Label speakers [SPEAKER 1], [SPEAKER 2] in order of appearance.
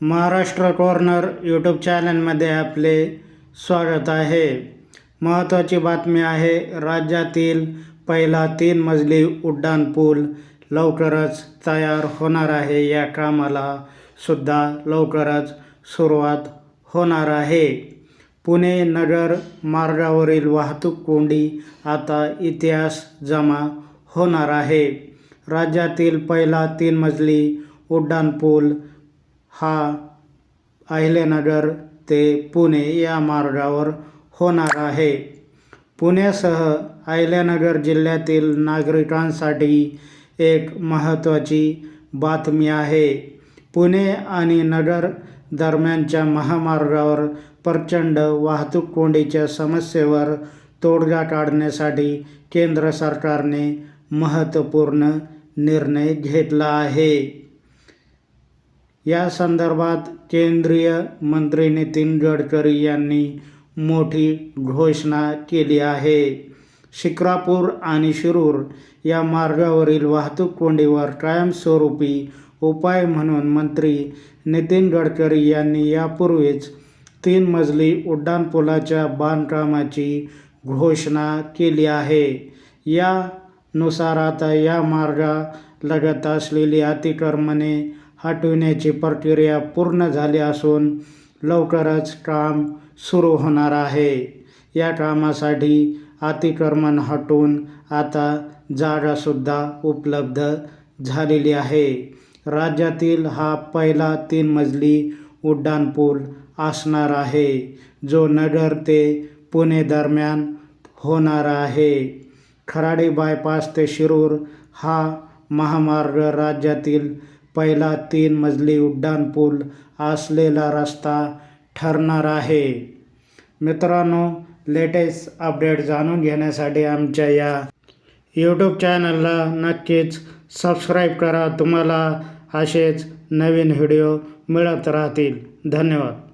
[SPEAKER 1] Maharashtra corner YouTube चॅनलमध्ये आपले स्वागत आहे. महत्त्वाची बातमी आहे राज्यातील पहिला तीन मजली उड्डाणपूल लवकरच तयार होणार आहे. या कामाला सुद्धा लवकरच सुरुवात होणार आहे. पुणे नगर मार्गावरील वाहतूक कोंडी आता इतिहास जमा होणार आहे. राज्यातील पहिला तीन मजली उड्डाणपूल हा अहिल्यानगर ते पुणे या मार्गावर होणार आहे. पुण्यासह अहिल्यानगर जिल्ह्यातील नागरिकांसाठी एक महत्त्वाची बातमी आहे. पुणे आणि नगर दरम्यानच्या महामार्गावर प्रचंड वाहतूक कोंडीच्या समस्येवर तोडगा काढण्यासाठी केंद्र सरकारने महत्त्वपूर्ण निर्णय घेतला आहे. या संदर्भात केंद्रीय मंत्री नितीन गडकरी यांनी मोठी घोषणा केली आहे. शिक्रापूर आणि शिरूर या मार्गावरील वाहतूक कोंडीवर कायमस्वरूपी उपाय म्हणून मंत्री नितीन गडकरी यांनी यापूर्वीच तीन मजली उड्डाणपुलाच्या बांधकामाची घोषणा केली आहे. यानुसार आता या मार्गालगत असलेली अतिक्रमणे हटविण्याची प्रक्रिया पूर्ण झाली असून लवकरच काम सुरू होणार आहे. या कामासाठी अतिक्रमण हटवून आता जागासुद्धा उपलब्ध झालेली आहे. राज्यातील हा पहिला तीन मजली उड्डाणपूल असणार आहे जो नगर ते पुणे दरम्यान होणार आहे. खराडी बायपास ते शिरूर हा महामार्ग राज्यातील पहिला तीन मजली उड्डाणपूल असलेला रस्ता ठरणार आहे. मित्रांनो लेटेस्ट अपडेट जाणून घेण्यासाठी आमच्या या यूट्यूब चॅनलला नक्कीच सबस्क्राईब करा. तुम्हाला असेच नवीन व्हिडिओ मिळत राहतील. धन्यवाद.